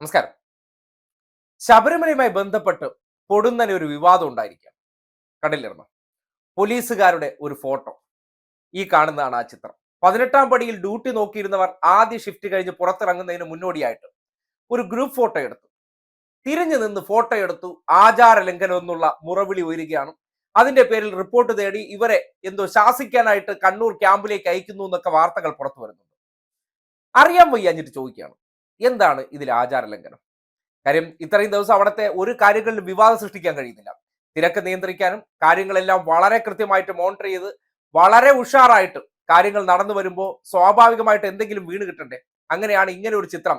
നമസ്കാരം. ശബരിമലയുമായി ബന്ധപ്പെട്ട് പൊടുന്നനെ ഒരു വിവാദം ഉണ്ടായിരിക്കാം കണ്ടില്ലിരുന്നു പോലീസുകാരുടെ ഒരു ഫോട്ടോ. ഈ കാണുന്നതാണ് ആ ചിത്രം. പതിനെട്ടാം പടിയിൽ ഡ്യൂട്ടി നോക്കിയിരുന്നവർ ആദ്യ ഷിഫ്റ്റ് കഴിഞ്ഞ് പുറത്തിറങ്ങുന്നതിന് മുന്നോടിയായിട്ട് ഒരു ഗ്രൂപ്പ് ഫോട്ടോ എടുത്തു. തിരിഞ്ഞു നിന്ന് ഫോട്ടോ എടുത്തു. ആചാര ലംഘനം എന്നുള്ള മുറവിളി ഉയരുകയാണ്. അതിന്റെ പേരിൽ റിപ്പോർട്ട് തേടി ഇവരെ എന്തോ ശാസിക്കാനായിട്ട് കണ്ണൂർ ക്യാമ്പിലേക്ക് അയക്കുന്നു എന്നൊക്കെ വാർത്തകൾ പുറത്തു വരുന്നുണ്ട്. അറിയാൻ വയ്യാഞ്ഞിട്ട് ചോദിക്കുകയാണ്. എന്താണ് ഇതിൽ ആചാര ലംഘനം കാര്യം ഇത്രയും ദിവസം അവിടുത്തെ ഒരു കാര്യങ്ങളിലും വിവാദം സൃഷ്ടിക്കാൻ കഴിയുന്നില്ല. തിരക്ക് നിയന്ത്രിക്കാനും കാര്യങ്ങളെല്ലാം വളരെ കൃത്യമായിട്ട് മോണിറ്റർ ചെയ്ത് വളരെ ഉഷാറായിട്ട് കാര്യങ്ങൾ നടന്നു വരുമ്പോൾ സ്വാഭാവികമായിട്ട് എന്തെങ്കിലും വീണ് കിട്ടണ്ടേ? അങ്ങനെയാണ് ഇങ്ങനെ ഒരു ചിത്രം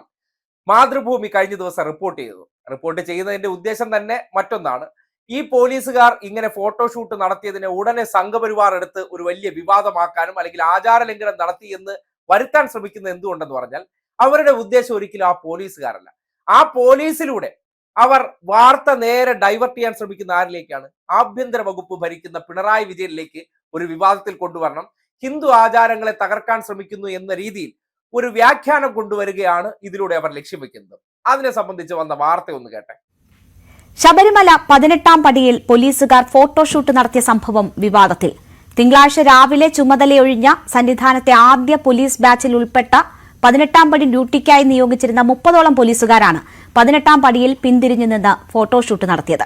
മാതൃഭൂമി കഴിഞ്ഞ ദിവസം റിപ്പോർട്ട് ചെയ്തത്. റിപ്പോർട്ട് ചെയ്യുന്നതിന്റെ ഉദ്ദേശം തന്നെ മറ്റൊന്നാണ്. ഈ പോലീസുകാർ ഇങ്ങനെ ഫോട്ടോഷൂട്ട് നടത്തിയതിനെ ഉടനെ സംഘപരിവാർ എടുത്ത് ഒരു വലിയ വിവാദമാക്കാനും അല്ലെങ്കിൽ ആചാര ലംഘനം നടത്തി എന്ന് വരുത്താൻ ശ്രമിക്കുന്നത് എന്തുകൊണ്ടെന്ന് പറഞ്ഞാൽ അവരുടെ ഉദ്ദേശം ഒരിക്കലും ആ പോലീസുകാരല്ല. ആ പോലീസിലൂടെ അവർ വാർത്ത നേരെ ഡൈവേർട്ട് ചെയ്യാൻ ശ്രമിക്കുന്ന ആരിലേക്കാണ്? ആഭ്യന്തര വകുപ്പ് ഭരിക്കുന്ന പിണറായി വിജയനിലേക്ക് ഒരു വിവാദത്തിൽ കൊണ്ടുവരണം. ഹിന്ദു ആചാരങ്ങളെ തകർക്കാൻ ശ്രമിക്കുന്നു എന്ന രീതിയിൽ ഒരു വ്യാഖ്യാനം കൊണ്ടുവരികയാണ് ഇതിലൂടെ അവർ ലക്ഷ്യം വെക്കുന്നത്. അതിനെ സംബന്ധിച്ച് വന്ന വാർത്ത ഒന്ന് കേട്ടെ. ശബരിമല പതിനെട്ടാം പടിയിൽ പോലീസുകാർ ഫോട്ടോഷൂട്ട് നടത്തിയ സംഭവം വിവാദത്തിൽ. തിങ്കളാഴ്ച രാവിലെ ചുമതലയൊഴിഞ്ഞ സന്നിധാനത്തെ ആദ്യ പോലീസ് ബാച്ചിൽ ഉൾപ്പെട്ട പതിനെട്ടാം പടി ഡ്യൂട്ടിക്കായി നിയോഗിച്ചിരുന്ന മുപ്പതോളം പോലീസുകാരാണ് പതിനെട്ടാം പടിയിൽ പിന്തിരിഞ്ഞു നിന്ന് ഫോട്ടോഷൂട്ട് നടത്തിയത്.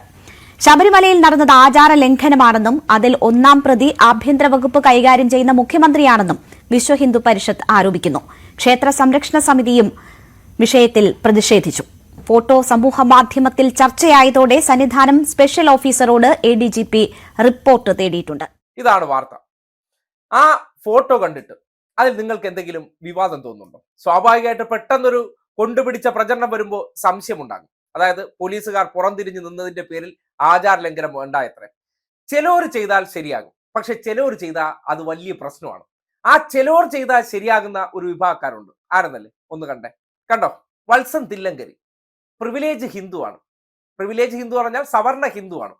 ശബരിമലയിൽ നടന്നത് ആചാര ലംഘനമാണെന്നും അതിൽ ഒന്നാം പ്രതി ആഭ്യന്തര വകുപ്പ് കൈകാര്യം ചെയ്യുന്ന മുഖ്യമന്ത്രിയാണെന്നും വിശ്വ ഹിന്ദു പരിഷത്ത് ആരോപിക്കുന്നു. ക്ഷേത്ര സംരക്ഷണ സമിതിയും വിഷയത്തിൽ പ്രതിഷേധിച്ചു. ഫോട്ടോ സമൂഹ മാധ്യമത്തിൽ ചർച്ചയായതോടെ Sannidhanam special ഓഫീസറോട് A D G P report തേടിയിട്ടുണ്ട്. ഇതാണ് വാർത്ത. ആ ഫോട്ടോ കണ്ടിട്ട് അതിൽ നിങ്ങൾക്ക് എന്തെങ്കിലും വിവാദം തോന്നുന്നുണ്ടോ? സ്വാഭാവികമായിട്ട് പെട്ടെന്നൊരു കൊണ്ടുപിടിച്ച പ്രചരണം വരുമ്പോൾ സംശയമുണ്ടാകും. അതായത് പോലീസുകാർ പുറംതിരിഞ്ഞ് നിന്നതിന്റെ പേരിൽ ആചാര ലംഘനം ഉണ്ടായത്രേ. ചിലവർ ചെയ്താൽ ശരിയാകും. പക്ഷെ ചിലവർ ചെയ്താൽ അത് വലിയ പ്രശ്നമാണ്. ആ ചിലവർ ചെയ്താൽ ശരിയാകുന്ന ഒരു വിഭാഗക്കാരുണ്ട്. ആരെന്നല്ലേ? ഒന്ന് കണ്ടേ. കണ്ടോ? വത്സൻ തില്ലങ്കരി. പ്രിവിലേജ് ഹിന്ദുവാണ്. പ്രിവിലേജ് ഹിന്ദു പറഞ്ഞാൽ സവർണ ഹിന്ദുവാണ്.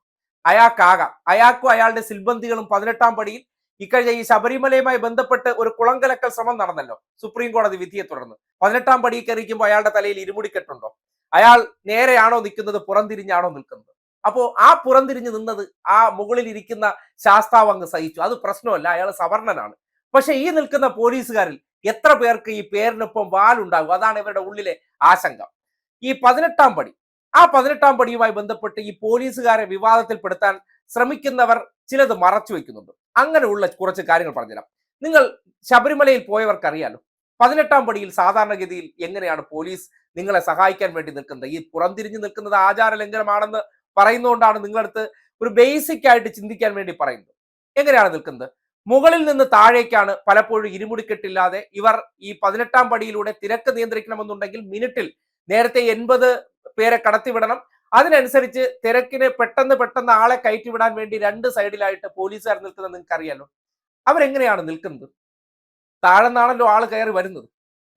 അയാൾക്കാകാം. അയാൾക്കും അയാളുടെ സിൽബന്തികളും പതിനെട്ടാം പടിയിൽ ഇക്കഴിഞ്ഞ ഈ ശബരിമലയുമായി ബന്ധപ്പെട്ട് ഒരു കുളങ്കലക്കൽ ശ്രമം നടന്നല്ലോ. സുപ്രീം കോടതി വിധിയെ തുടർന്ന്. പതിനെട്ടാം പടി കയറിക്കുമ്പോൾ അയാളുടെ തലയിൽ ഇരുമുടിക്കെട്ടുണ്ടോ? അയാൾ നേരെയാണോ നിൽക്കുന്നത്? പുറംതിരിഞ്ഞാണോ നിൽക്കുന്നത്? അപ്പോ ആ പുറംതിരിഞ്ഞ് നിന്നത് ആ മുകളിൽ ഇരിക്കുന്ന ശാസ്താവ് അങ്ങ് സഹിച്ചു. അത് പ്രശ്നമല്ല അയാൾ സവർണനാണ് പക്ഷെ ഈ നിൽക്കുന്ന പോലീസുകാരിൽ എത്ര പേർക്ക് ഈ പേരിനൊപ്പം വാലുണ്ടാകും? അതാണ് ഇവരുടെ ഉള്ളിലെ ആശങ്ക. ഈ പതിനെട്ടാം പടി ആ പതിനെട്ടാം പടിയുമായി ബന്ധപ്പെട്ട് ഈ പോലീസുകാരെ വിവാദത്തിൽപ്പെടുത്താൻ ശ്രമിക്കുന്നവർ ചിലത് മറച്ചു വെക്കുന്നുണ്ട്. അങ്ങനെയുള്ള കുറച്ച് കാര്യങ്ങൾ പറഞ്ഞുതരാം. നിങ്ങൾ ശബരിമലയിൽ പോയവർക്കറിയാലോ പതിനെട്ടാം പടിയിൽ സാധാരണഗതിയിൽ എങ്ങനെയാണ് പോലീസ് നിങ്ങളെ സഹായിക്കാൻ വേണ്ടി നിൽക്കുന്നത്? ഈ പുറംതിരിഞ്ഞു നിൽക്കുന്നത് ആചാര ലംഘനമാണെന്ന് പറയുന്നതുകൊണ്ടാണ് നിങ്ങളടുത്ത് ഒരു ബേസിക് ആയിട്ട് ചിന്തിക്കാൻ വേണ്ടി പറയുന്നത്. എങ്ങനെയാണ് നിൽക്കുന്നത്? മുകളിൽ നിന്ന് താഴേക്കാണ് പലപ്പോഴും ഇരുമുടിക്കെട്ടില്ലാതെ ഇവർ ഈ പതിനെട്ടാം പടിയിലൂടെ തിരക്ക് നിയന്ത്രിക്കണമെന്നുണ്ടെങ്കിൽ മിനിറ്റിൽ നേരത്തെ എൺപത് പേരെ കടത്തിവിടണം. അതിനനുസരിച്ച് തിരക്കിന് പെട്ടെന്ന് പെട്ടെന്ന് ആളെ കയറ്റിവിടാൻ വേണ്ടി രണ്ട് സൈഡിലായിട്ട് പോലീസുകാർ നിൽക്കുന്നത് നിങ്ങൾക്ക് അറിയാലോ അവരെങ്ങനെയാണ് നിൽക്കുന്നത്? താഴെ താഴെന്നാണല്ലോ ആൾ കയറി വരുന്നത്.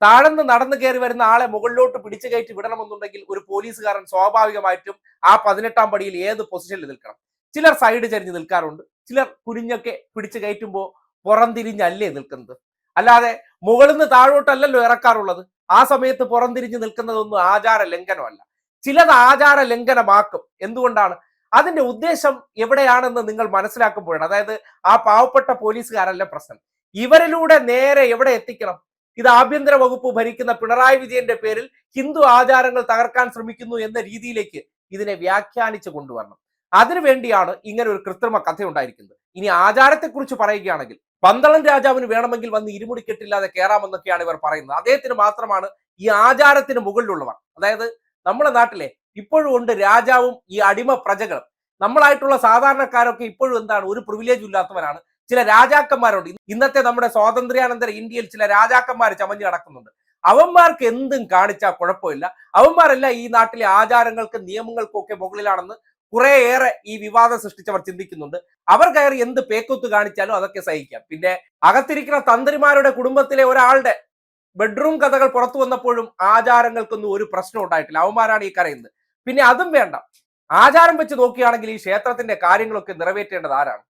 താഴെന്ന് നടന്നു കയറി വരുന്ന ആളെ മുകളിലോട്ട് പിടിച്ചു കയറ്റി വിടണമെന്നുണ്ടെങ്കിൽ ഒരു പോലീസുകാരൻ സ്വാഭാവികമായിട്ടും ആ പതിനെട്ടാം പടിയിൽ ഏത് പൊസിഷനിൽ നിൽക്കണം? ചിലർ സൈഡ് ചരിഞ്ഞ് നിൽക്കാറുണ്ട്. ചിലർ കുനിഞ്ഞൊക്കെ പിടിച്ചു കയറ്റുമ്പോൾ പുറംതിരിഞ്ഞല്ലേ നിൽക്കുന്നത്. അല്ലാതെ മുകളിൽ നിന്ന് താഴോട്ടല്ലല്ലോ ഇറക്കാറുള്ളത്. ആ സമയത്ത് പുറംതിരിഞ്ഞ് നിൽക്കുന്നതൊന്നും ആചാര ലംഘനമല്ല ചിലത് ആചാര ലംഘനമാക്കും എന്തുകൊണ്ടാണ്? അതിന്റെ ഉദ്ദേശം എവിടെയാണെന്ന് നിങ്ങൾ മനസ്സിലാക്കുമ്പോഴാണ്. അതായത് ആ പാവപ്പെട്ട പോലീസുകാരല്ല പ്രശ്നം. ഇവരിലൂടെ നേരെ എവിടെ എത്തിക്കണം? ഇത് ആഭ്യന്തര വകുപ്പ് ഭരിക്കുന്ന പിണറായി വിജയന്റെ പേരിൽ ഹിന്ദു ആചാരങ്ങൾ തകർക്കാൻ ശ്രമിക്കുന്നു എന്ന രീതിയിലേക്ക് ഇതിനെ വ്യാഖ്യാനിച്ചു കൊണ്ടുവരണം. അതിനുവേണ്ടിയാണ് ഇങ്ങനെ ഒരു കൃത്രിമ കഥ ഉണ്ടായിരിക്കുന്നത്. ഇനി ആചാരത്തെക്കുറിച്ച് പറയുകയാണെങ്കിൽ പന്തളം രാജാവിന് വേണമെങ്കിൽ വന്ന് ഇരുമുടിക്കെട്ടില്ലാതെ കയറാമെന്നൊക്കെയാണ് ഇവർ പറയുന്നത്. അദ്ദേഹത്തിന് മാത്രമാണ് ഈ ആചാരത്തിന് മുകളിലുള്ളവർ. അതായത് നമ്മുടെ നാട്ടിലെ ഇപ്പോഴും ഉണ്ട് രാജാവും ഈ അടിമ പ്രജകളും. നമ്മളായിട്ടുള്ള സാധാരണക്കാരൊക്കെ ഇപ്പോഴും എന്താണ് ഒരു പ്രിവിലേജ് ഇല്ലാത്തവരാണ്. ചില രാജാക്കന്മാരുണ്ട്. ഇന്നത്തെ നമ്മുടെ സ്വാതന്ത്ര്യാനന്തര ഇന്ത്യയിൽ ചില രാജാക്കന്മാർ ചമഞ്ഞു നടക്കുന്നുണ്ട് അവന്മാർക്ക് എന്തും കാണിച്ചാൽ കുഴപ്പമില്ല. അവന്മാരല്ല ഈ നാട്ടിലെ ആചാരങ്ങൾക്കും നിയമങ്ങൾക്കും ഒക്കെ മുകളിലാണെന്ന് കുറേയേറെ ഈ വിവാദം സൃഷ്ടിച്ചവർ ചിന്തിക്കുന്നുണ്ട്. അവർ കയറി എന്ത് പേക്കൊത്ത് കാണിച്ചാലും അതൊക്കെ സഹിക്കാം. പിന്നെ അകത്തിരിക്കുന്ന തന്ത്രിമാരുടെ കുടുംബത്തിലെ ഒരാളുടെ ബെഡ്റൂം കഥകൾ പുറത്തു വന്നപ്പോഴും ആചാരങ്ങൾക്കൊന്നും ഒരു പ്രശ്നം ഉണ്ടായിട്ടില്ല. അവന്മാരാണ് ഈ കരയുന്നത്. പിന്നെ അതും വേണ്ട. ആചാരം വെച്ച് നോക്കുകയാണെങ്കിൽ ഈ ക്ഷേത്രത്തിന്റെ കാര്യങ്ങളൊക്കെ നിറവേറ്റേണ്ടത് ആരാണ്?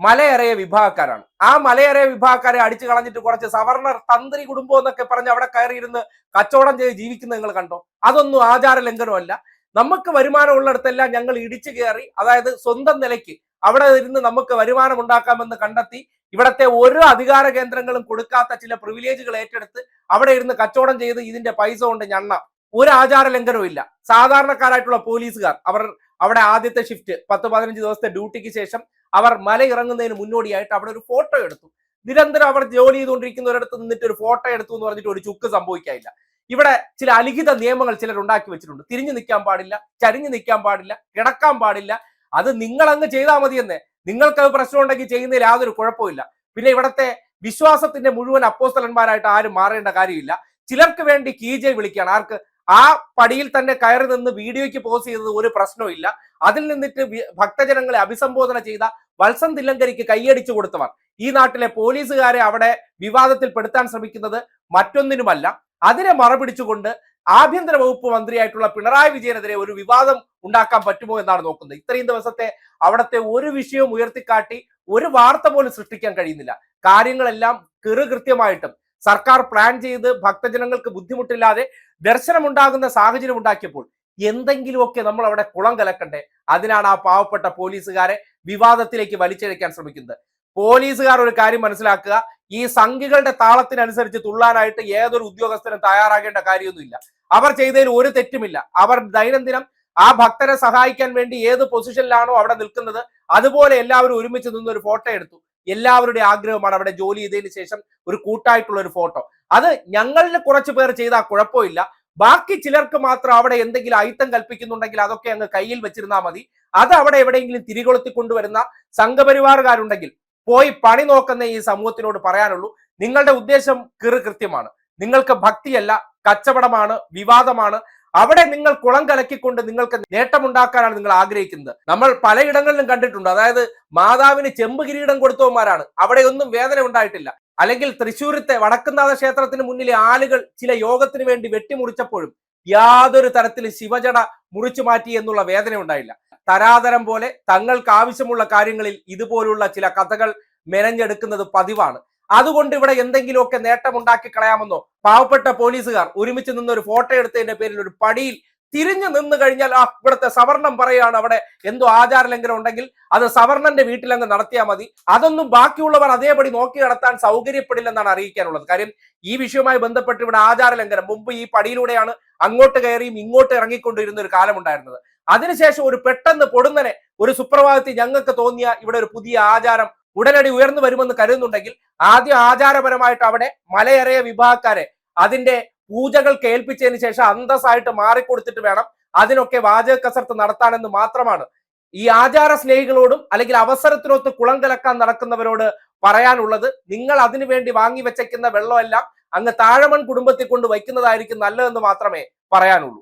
മലയറയ വിഭാഗക്കാരാണ്. ആ മലയറയ വിഭാഗക്കാരെ അടിച്ചു കളഞ്ഞിട്ട് കുറച്ച് സവർണർ തന്ത്രി കുടുംബം എന്നൊക്കെ പറഞ്ഞ് അവിടെ കയറിയിരുന്ന് കച്ചവടം ചെയ്ത് ജീവിക്കുന്നത് നിങ്ങൾ കണ്ടോ? അതൊന്നും ആചാര ലംഘനമല്ല നമുക്ക് വരുമാനം ഉള്ളിടത്തെല്ലാം ഞങ്ങൾ ഇടിച്ചു കയറി അതായത് സ്വന്തം നിലയ്ക്ക് അവിടെ ഇരുന്ന് നമുക്ക് വരുമാനം ഉണ്ടാക്കാമെന്ന് കണ്ടെത്തി ഇവിടത്തെ ഒരു അധികാര കേന്ദ്രങ്ങളും കൊടുക്കാത്ത ചില പ്രിവിലേജുകൾ ഏറ്റെടുത്ത് അവിടെ ഇരുന്ന് കച്ചവടം ചെയ്ത് ഇതിന്റെ പൈസ കൊണ്ട് ഞണ്ണ. ഒരു ആചാര ലംഘനവും ഇല്ല. സാധാരണക്കാരായിട്ടുള്ള പോലീസുകാർ അവർ അവിടെ ആദ്യത്തെ ഷിഫ്റ്റ് പത്ത് പതിനഞ്ച് ദിവസത്തെ ഡ്യൂട്ടിക്ക് ശേഷം അവർ മല ഇറങ്ങുന്നതിന് മുന്നോടിയായിട്ട് അവിടെ ഒരു ഫോട്ടോ എടുത്തു. നിരന്തരം അവർ ജോലി ചെയ്തുകൊണ്ടിരിക്കുന്നവരടുത്ത് നിന്നിട്ട് ഒരു ഫോട്ടോ എടുത്തു എന്ന് പറഞ്ഞിട്ട് ഒരു ചുക്ക് സംഭവിക്കാനില്ല. ഇവിടെ ചില അലിഖിത നിയമങ്ങൾ ചിലർ ഉണ്ടാക്കി വെച്ചിട്ടുണ്ട്. തിരിഞ്ഞു നിൽക്കാൻ പാടില്ല ചരിഞ്ഞു നിൽക്കാൻ പാടില്ല കിടക്കാൻ പാടില്ല അത് നിങ്ങൾ അങ്ങ് ചെയ്താൽ മതി എന്നേ നിങ്ങൾക്ക് അത് പ്രശ്നം ഉണ്ടെങ്കിൽ ചെയ്യുന്നതിൽ യാതൊരു കുഴപ്പമില്ല പിന്നെ ഇവിടത്തെ വിശ്വാസത്തിന്റെ മുഴുവൻ അപ്പോസ്തലന്മാരായിട്ട് ആരും മാറേണ്ട കാര്യമില്ല. ചിലർക്ക് വേണ്ടി കീജെ വിളിക്കുകയാണ്. ആർക്ക്? ആ പടിയിൽ തന്നെ കയറി നിന്ന് വീഡിയോയ്ക്ക് പോസ്റ്റ് ചെയ്തത് ഒരു പ്രശ്നമില്ല അതിൽ നിന്നിട്ട് ഭക്തജനങ്ങളെ അഭിസംബോധന ചെയ്ത വത്സൻ തില്ലങ്കരിക്ക് കൈയടിച്ചു കൊടുത്തവർ. ഈ നാട്ടിലെ പോലീസുകാരെ അവിടെ വിവാദത്തിൽ പെടുത്താൻ ശ്രമിക്കുന്നത് മറ്റൊന്നിനുമല്ല. അതിനെ മറപിടിച്ചുകൊണ്ട് ആഭ്യന്തര വകുപ്പ് മന്ത്രിയായിട്ടുള്ള പിണറായി വിജയനെതിരെ ഒരു വിവാദം ഉണ്ടാക്കാൻ പറ്റുമോ എന്നാണ് നോക്കുന്നത്. ഇത്രയും ദിവസത്തെ അവിടുത്തെ ഒരു വിഷയവും ഉയർത്തിക്കാട്ടി ഒരു വാർത്ത പോലും സൃഷ്ടിക്കാൻ കഴിയുന്നില്ല. കാര്യങ്ങളെല്ലാം കൃത്യമായിട്ടും സർക്കാർ പ്ലാൻ ചെയ്ത് ഭക്തജനങ്ങൾക്ക് ബുദ്ധിമുട്ടില്ലാതെ ദർശനമുണ്ടാകുന്ന സാഹചര്യം ഉണ്ടാക്കിയപ്പോൾ എന്തെങ്കിലുമൊക്കെ നമ്മൾ അവിടെ കുളം കലക്കണ്ടേ? അതിനാണ് ആ പാവപ്പെട്ട പോലീസുകാരെ വിവാദത്തിലേക്ക് വലിച്ചിഴക്കാൻ ശ്രമിക്കുന്നത്. പോലീസുകാർ ഒരു കാര്യം മനസ്സിലാക്കുക. ഈ സംഖ്യകളുടെ താളത്തിനനുസരിച്ച് തുള്ളാനായിട്ട് ഏതൊരു ഉദ്യോഗസ്ഥനും തയ്യാറാകേണ്ട കാര്യമൊന്നുമില്ല. അവർ ചെയ്തതിൽ ഒരു തെറ്റുമില്ല. അവർ ദൈനംദിനം ആ ഭക്തരെ സഹായിക്കാൻ വേണ്ടി ഏത് പൊസിഷനിലാണോ അവിടെ നിൽക്കുന്നത് അതുപോലെ എല്ലാവരും ഒരുമിച്ച് നിന്ന് ഒരു ഫോട്ടോ എടുത്തു. എല്ലാവരുടെ ആഗ്രഹമാണ് അവിടെ ജോലി ചെയ്തതിന് ശേഷം ഒരു കൂട്ടായിട്ടുള്ള ഒരു ഫോട്ടോ. അത് ഞങ്ങളിൽ കുറച്ച് പേർ ചെയ്താൽ കുഴപ്പമില്ല. ബാക്കി ചിലർക്ക് മാത്രം അവിടെ എന്തെങ്കിലും അയിത്തം കൽപ്പിക്കുന്നുണ്ടെങ്കിൽ അതൊക്കെ അങ്ങ് കയ്യിൽ വെച്ചിരുന്നാൽ മതി. അത് അവിടെ എവിടെയെങ്കിലും തിരികൊളുത്തി കൊണ്ടുവരുന്ന സംഘപരിവാറുകാരുണ്ടെങ്കിൽ പോയി പണി നോക്കുന്ന ഈ സമൂഹത്തിനോട് പറയാനുള്ളൂ നിങ്ങളുടെ ഉദ്ദേശം കീറ് കൃത്യമാണ്. നിങ്ങൾക്ക് ഭക്തിയല്ല കച്ചവടമാണ് വിവാദമാണ്. അവിടെ നിങ്ങൾ കുളം കലക്കിക്കൊണ്ട് നിങ്ങൾക്ക് നേട്ടമുണ്ടാക്കാനാണ് നിങ്ങൾ ആഗ്രഹിക്കുന്നത്. നമ്മൾ പലയിടങ്ങളിലും കണ്ടിട്ടുണ്ട്. അതായത് മാതാവിന് ചെമ്പ് കിരീടം കൊടുത്തവന്മാരാണ്. അവിടെയൊന്നും വേദന ഉണ്ടായിട്ടില്ല. അല്ലെങ്കിൽ തൃശ്ശൂരത്തെ വടക്കുന്നാഥ ക്ഷേത്രത്തിന് മുന്നിലെ ആളുകൾ ചില യോഗത്തിന് വേണ്ടി വെട്ടിമുറിച്ചപ്പോഴും യാതൊരു തരത്തിൽ ശിവജട മുറിച്ചു മാറ്റി എന്നുള്ള വേദന ഉണ്ടായില്ല. തരാതരം പോലെ തങ്ങൾക്ക് ആവശ്യമുള്ള കാര്യങ്ങളിൽ ഇതുപോലുള്ള ചില കഥകൾ മെനഞ്ഞെടുക്കുന്നത് പതിവാണ്. അതുകൊണ്ട് ഇവിടെ എന്തെങ്കിലുമൊക്കെ നേട്ടമുണ്ടാക്കി കളയാമെന്നോ പാവപ്പെട്ട പോലീസുകാർ ഒരുമിച്ച് നിന്ന് ഒരു ഫോട്ടോ എടുത്തതിന്റെ പേരിൽ ഒരു പടിയിൽ തിരിഞ്ഞു നിന്ന് കഴിഞ്ഞാൽ ആ ഇവിടുത്തെ സവർണം പറയാണ് അവിടെ എന്തോ ആചാര ലംഘനം ഉണ്ടെങ്കിൽ അത് സവർണന്റെ വീട്ടിലങ്ങ് നടത്തിയാൽ മതി. അതൊന്നും ബാക്കിയുള്ളവർ അതേപടി നോക്കി നടത്താൻ സൗകര്യപ്പെടില്ലെന്നാണ് അറിയിക്കാനുള്ളത്. കാര്യം ഈ വിഷയവുമായി ബന്ധപ്പെട്ട് ഇവിടെ ആചാര ലംഘനം മുമ്പ് ഈ പടിയിലൂടെയാണ് അങ്ങോട്ട് കയറിയും ഇങ്ങോട്ട് ഇറങ്ങിക്കൊണ്ടിരുന്ന ഒരു കാലമുണ്ടായിരുന്നത്. അതിനുശേഷം ഒരു പെട്ടെന്ന് പൊടുന്നനെ ഒരു സുപ്രഭാതത്തിൽ ഞങ്ങൾക്ക് തോന്നിയ ഇവിടെ ഒരു പുതിയ ആചാരം ഉടനടി ഉയർന്നു വരുമെന്ന് കരുതുന്നുണ്ടെങ്കിൽ ആദ്യം ആചാരപരമായിട്ട് അവിടെ മലയേറിയ വിഭാഗക്കാരെ അതിന്റെ പൂജകൾ കേൾപ്പിച്ചതിന് ശേഷം അന്തസ്സായിട്ട് മാറിക്കൊടുത്തിട്ട് വേണം അതിനൊക്കെ വാചക കസർത്ത് നടത്താനെന്ന് മാത്രമാണ്. ഈ ആചാര സ്നേഹികളോടും അല്ലെങ്കിൽ അവസരത്തിനൊത്ത് കുളം കലക്കാൻ നടക്കുന്നവരോട് പറയാനുള്ളത് നിങ്ങൾ അതിനു വേണ്ടി വാങ്ങി വെച്ചേക്കുന്ന വെള്ളമെല്ലാം അങ്ങ് താഴമൺ കുടുംബത്തിൽ കൊണ്ട് വയ്ക്കുന്നതായിരിക്കും നല്ലതെന്ന് മാത്രമേ പറയാനുള്ളൂ.